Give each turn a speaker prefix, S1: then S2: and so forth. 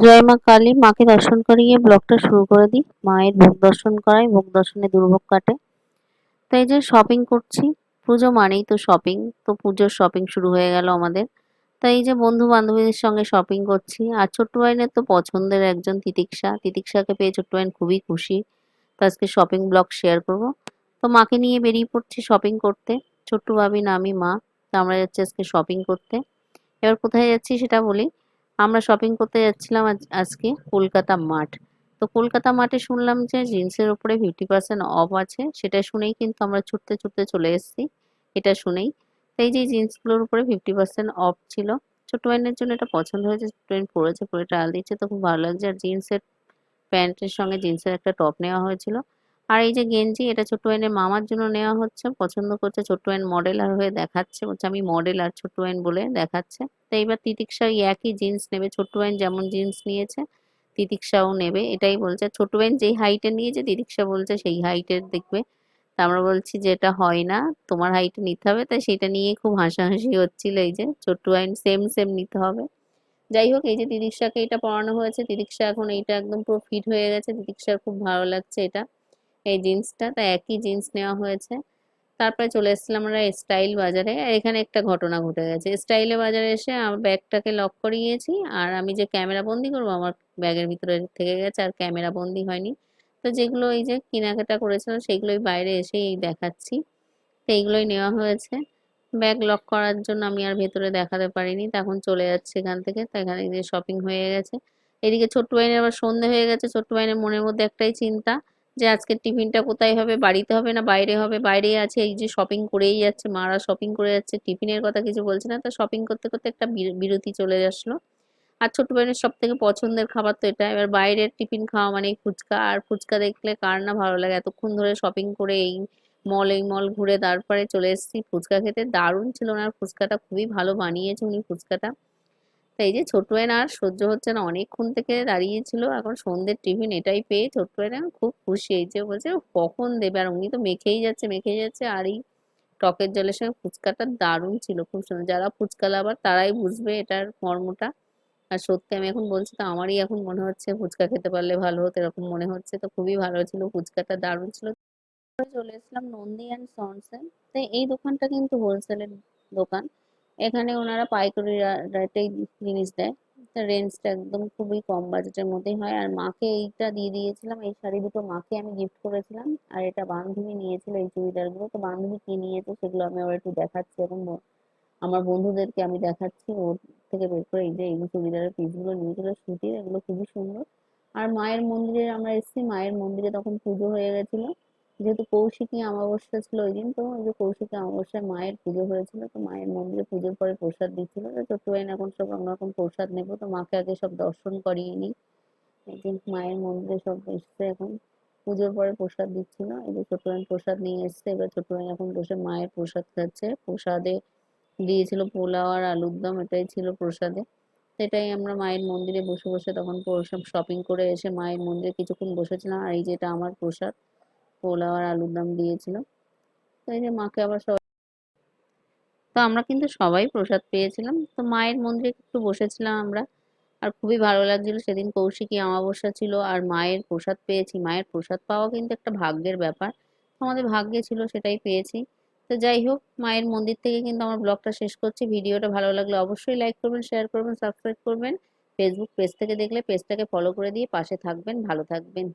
S1: জয় মা কালী, মাকে দর্শন করিয়ে ব্লগটা শুরু করে দিই। মায়ের ভোগ দর্শন করাই ভোগ দর্শনে দুর্ভোগ কাটে। তো এই যে শপিং করছি। পুজো মানেই তো শপিং তো পুজোর শপিং শুরু হয়ে গেল আমাদের। তাই এই যে বন্ধু বান্ধবীদের সঙ্গে শপিং করছি। আর ছোট্ট বাইনের তো পছন্দের একজন তিতিক্ষা। তিতিক্ষাকে পেয়ে ছোট্ট বাইন খুবই খুশি। তো আজকে শপিং ব্লগ শেয়ার করব। তো মাকে নিয়ে বেরিয়ে পড়ছি শপিং করতে। ছোট্ট ভাবি না আমি মা। তো আমরা যাচ্ছি আজকে শপিং করতে। এবার কোথায় যাচ্ছি সেটা বলি। আমরা শপিং করতে যাচ্ছিলাম আজকে কলকাতা মাঠ। তো কলকাতা মাঠে শুনলাম যে জিন্সের উপরে ফিফটি পার্সেন্ট অফ আছে। সেটা শুনেই কিন্তু আমরা ছুটতে ছুটতে চলে এসেছি। এটা শুনেই। তো এই যে জিন্সগুলোর উপরে ফিফটি পার্সেন্ট অফ ছিল ছোট ওয়াইনের জন্য এটা পছন্দ হয়েছে ছোট ওয়াইন পরেছে, পরে ট্রায়াল দিচ্ছে, তো খুব ভালো লাগছে। আর জিন্সের প্যান্টের সঙ্গে জিন্সের একটা টপ নেওয়া হয়েছিল। আর এই যে গেঞ্জি, এটা ছোট্ট ওয়াইনের মামার জন্য নেওয়া হচ্ছে। পছন্দ করছে ছোট্ট ওয়াইন মডেল আর হয়ে দেখাচ্ছে। বলছে, আমি মডেল আর ছোট্ট ওয়াইন বলে দেখাচ্ছে। তো এইবার তিতিক্ষা একই জিন্স নেবে। ছোট্ট ওয়াইন যেমন জিন্স নিয়েছে, তিতিক্ষাও নেবে। এটাই বলছে ছোট ওয়াইন যেই হাইটের নিয়েছে, তিতিক্ষা বলছে, সেই হাইটের দেখবে। তা আমরা বলছি যে, এটা হয় না, তোমার হাইটে নিতে হবে। তাই সেটা নিয়ে খুব হাসাহাসি হচ্ছিল এই যে, ছোট্ট ওয়াইন সেম সেম নিতে হবে। যাই হোক, এই যে তিতিক্ষাকে এটা পরানো হয়েছে। তিতিক্ষা এখন এইটা একদম পুরো ফিট হয়ে গেছে। তিতিক্ষার খুব ভালো লাগছে এটা। এই জিন্সটা তাই একই জিন্স নেওয়া হয়েছে। তারপরে চলে এসেছিলাম আমরা স্টাইল বাজারে। আর এখানে একটা ঘটনা ঘটে গেছে। স্টাইলে বাজারে এসে আমার ব্যাগটাকে লক করিয়েছি আর আমি যে ক্যামেরা বন্দি করব, আমার ব্যাগের ভিতরে থেকে গেছে আর ক্যামেরা বন্দি হয়নি। তো যেগুলো এই যে কেনাকাটা করেছিলাম সেগুলোই বাইরে এসেই দেখাচ্ছি। তো এইগুলোই নেওয়া হয়েছে। ব্যাগ লক করার জন্য আমি আর ভেতরে দেখাতে পারিনি। তখন চলে যাচ্ছে এখান থেকে। তো এখানে যে শপিং হয়ে গেছে। এদিকে ছোট্ট বাইনের আবার সন্ধে হয়ে গেছে। ছোট্ট বাইনের মনের মধ্যে একটাই চিন্তা। যে আজকের টিফিনটা কোথায় হবে, বাড়িতে হবে না বাইরে হবে? বাইরে আছে, এই যে শপিং করেই যাচ্ছে, মারা শপিং করে যাচ্ছে, টিফিনের কথা কিছু বলছে না? তা শপিং করতে করতে একটা বিরতি চলে আসলো। আর ছোটো বোনের সব থেকে পছন্দের খাবার তো এটা। এবার বাইরের টিফিন খাওয়া মানে ফুচকা। আর ফুচকা দেখলে কার না ভালো লাগে? এতক্ষণ ধরে শপিং করে এই মল এই মল ঘুরে তারপরে চলে এসেছি। ফুচকা খেতে দারুণ ছিল ওনার। ফুচকাটা খুবই ভালো বানিয়েছে উনি ফুচকাটা। এই যে ছোট এন আর সহ্য হচ্ছে না। অনেকক্ষণ থেকে দাঁড়িয়েছিল, এখন সন্ধ্যের টিফিন এটাই পেয়ে ছোট্ট এন খুব খুশি। এই যে বলছে কখন দেবে? আর উনি তো মেখেই যাচ্ছে মেখেই যাচ্ছে। আর এই টকের জলের সঙ্গে ফুচকাটা দারুণ ছিল, খুব সুন্দর। যারা ফুচকা লাভার তারাই বুঝবে এটার মর্মটা। আর সত্যি আমি এখন বলছি তো, আমারই এখন মনে হচ্ছে ফুচকা খেতে পারলে ভালো হতো, এরকম মনে হচ্ছে। তো খুবই ভালো ছিল, ফুচকাটা দারুণ ছিল। চলে এসলাম নন্দী অ্যান্ড সনসে তো এই দোকানটা কিন্তু হোলসেলের দোকান। এখানে ওনারা পাইকারি রেটেই জিনিস দেয়। রেঞ্জটা একদম খুবই কম বাজেটের মধ্যেই হয়। আর মাকে এইটা দিয়ে দিয়েছিলাম, এই শাড়ি দুটো মাকে আমি গিফট করেছিলাম। আর এটা বান্ধবী নিয়েছিল এই চুড়িদারগুলো। তো বান্ধবী কি নিয়েছে সেগুলো আমি আবার একটু দেখাচ্ছি। এবং আমার বন্ধুদেরকে আমি দেখাচ্ছি। ওর থেকে বের করে এই যে এই চুড়িদারের পিসগুলো নিয়েছিল, সুতির, এগুলো খুবই সুন্দর। আর মায়ের মন্দিরে আমরা এসেছি। মায়ের মন্দিরে তখন পুজো হয়ে গেছিল। যেহেতু কৌশিকী অমাবস্যা ছিল ওই দিন, তো ওই যে কৌশিকী অমাবস্যায় মায়ের পুজো হয়েছিল, তো মায়ের মন্দিরে পুজোর পরে প্রসাদ দিচ্ছিল। তো ছোট্ট এখন সব এখন প্রসাদ নেব, তো মাকে আগে সব দর্শন করিয়ে নিই। যে মায়ের মন্দিরে সব এসছে এখন, পুজোর পরে প্রসাদ দিচ্ছিল। এই যে ছোট প্রসাদ নিয়ে এসছে, এবার ছোট এখন বসে মায়ের প্রসাদ খাচ্ছে। প্রসাদে দিয়েছিল পোলাও আর আলুর দম, এটাই ছিল প্রসাদে। সেটাই আমরা মায়ের মন্দিরে বসে বসে তখন শপিং করে এসে মায়ের মন্দিরে কিছুক্ষণ বসেছিলাম, আর এই যেটা আমার প্রসাদ। পোলাও আর আলুর দম দিয়েছিল। তো এই যে মাকে আবার সবাই তো আমরা কিন্তু সবাই প্রসাদ পেয়েছিলাম। তো মায়ের মন্দিরে একটু বসেছিলাম আমরা। আর খুবই ভালো লাগছিল। সেদিন কৌশিকী অমাবস্যা ছিল আর মায়ের প্রসাদ পেয়েছি। মায়ের প্রসাদ পাওয়া কিন্তু একটা ভাগ্যের ব্যাপার। আমাদের ভাগ্যে ছিল, সেটাই পেয়েছি। তো যাই হোক, মায়ের মন্দির থেকে কিন্তু আমার ব্লগটা শেষ করছি। ভিডিওটা ভালো লাগলে অবশ্যই লাইক করবেন শেয়ার করবেন সাবস্ক্রাইব করবেন। ফেসবুক পেজ থেকে দেখলে পেজটাকে ফলো করে দিয়ে পাশে থাকবেন। ভালো থাকবেন।